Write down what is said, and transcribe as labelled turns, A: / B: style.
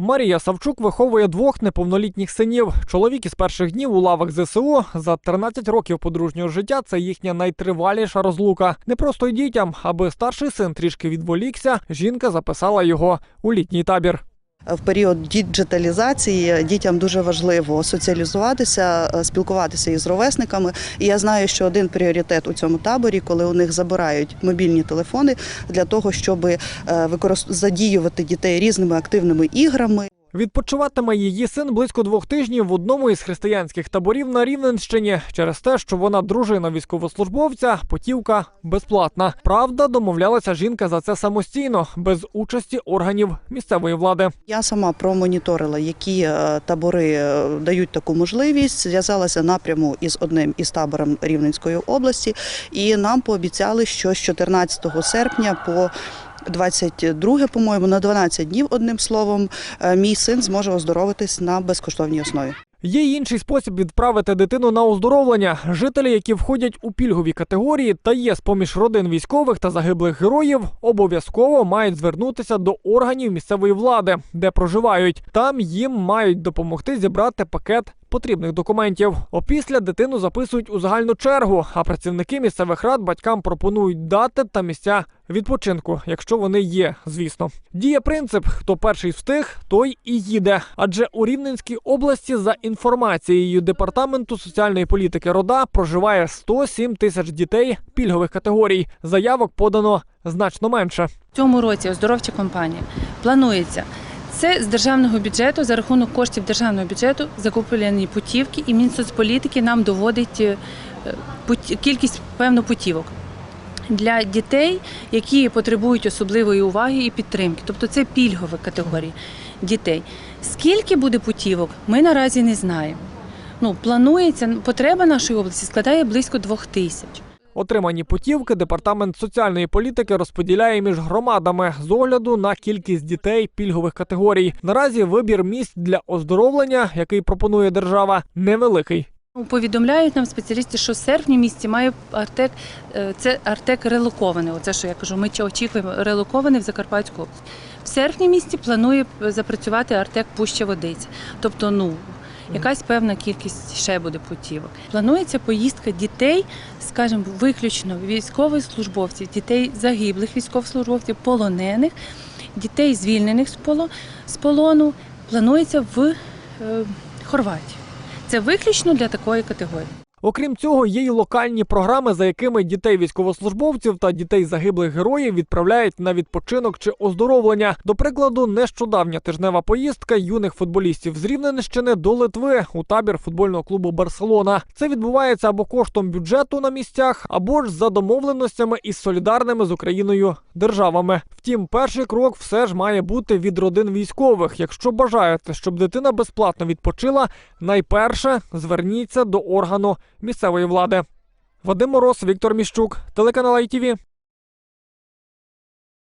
A: Марія Савчук виховує двох неповнолітніх синів. Чоловік із перших днів у лавах ЗСУ за 13 років подружнього життя. Це їхня найтриваліша розлука. Не просто й дітям, аби старший син трішки відволікся. Жінка записала його у літній табір.
B: В період діджиталізації дітям дуже важливо соціалізуватися, е, спілкуватися із ровесниками. І я знаю, що один пріоритет у цьому таборі, коли у них забирають мобільні телефони для того, щоб е, задіювати дітей різними активними іграми.
A: Відпочиватиме її син близько двох тижнів в одному із християнських таборів на Рівненщині через те, що вона дружина військовослужбовця, потівка безплатна. Правда, домовлялася жінка за це самостійно, без участі органів місцевої влади.
B: Я сама промоніторила, які е, табори е, дають таку можливість. Зв'язалася напряму із одним із табором Рівненської області, і нам пообіцяли, що з 14 серпня по 22, по-моєму, на 12 днів, одним словом, е, мій син зможе оздоровитись на безкоштовній основі.
A: Є інший спосіб відправити дитину на оздоровлення. Жителі, які входять у пільгові категорії та є з поміж родин військових та загиблих героїв, обов'язково мають звернутися до органів місцевої влади, де проживають. Там їм мають допомогти зібрати пакет потрібних документів. Опісля дитину записують у загальну чергу, а працівники місцевих рад батькам пропонують дати та місця відпочинку, якщо вони є, звісно. Діє принцип: хто перший встиг, той і їде. Адже у Рівненській області, за інформацією департаменту соціальної політики РОДА, проживає 107 тисяч дітей пільгових категорій. Заявок подано значно менше.
C: В цьому році оздоровча компанія планується. Це з державного бюджету за рахунок коштів державного бюджету закуплені путівки, і Мінсоцполітики нам доводить е, кількість певно путівок для дітей, які потребують особливої уваги і підтримки. Тобто це пільгові категорії дітей. Скільки буде путівок, ми наразі не знаємо. Ну, планується потреба нашої області складає близько двох тисяч.
A: Отримані путівки департамент соціальної політики розподіляє між громадами з огляду на кількість дітей пільгових категорій. Наразі вибір місць для оздоровлення, який пропонує держава, невеликий.
C: Повідомляють нам спеціалісти, що в серпні місті має Артек, е, це Артек релокований. Оце що я кажу, ми очікуємо релокований в Закарпатську область. В серпні місті планує запрацювати Артек Пуща Водиця. Тобто, ну якась певна кількість ще буде путівок. Планується поїздка дітей, скажімо, виключно військових службовців, дітей загиблих військовослужбовців, полонених, дітей звільнених з поло- з полону. Планується в е, Хорватію. Це виключно для такої категорії.
A: Окрім цього, є й локальні програми, за якими дітей військовослужбовців та дітей загиблих героїв відправляють на відпочинок чи оздоровлення. До прикладу, нещодавня тижнева поїздка юних футболістів з Рівненщини до Литви у табір футбольного клубу Барселона. Це відбувається або коштом бюджету на місцях, або ж за домовленостями із солідарними з Україною державами. Втім, перший крок все ж має бути від родин військових. Якщо бажаєте, щоб дитина безплатно відпочила, найперше зверніться до органу місцевої влади. Вадим Мороз, Віктор Міщук, телеканал ITV.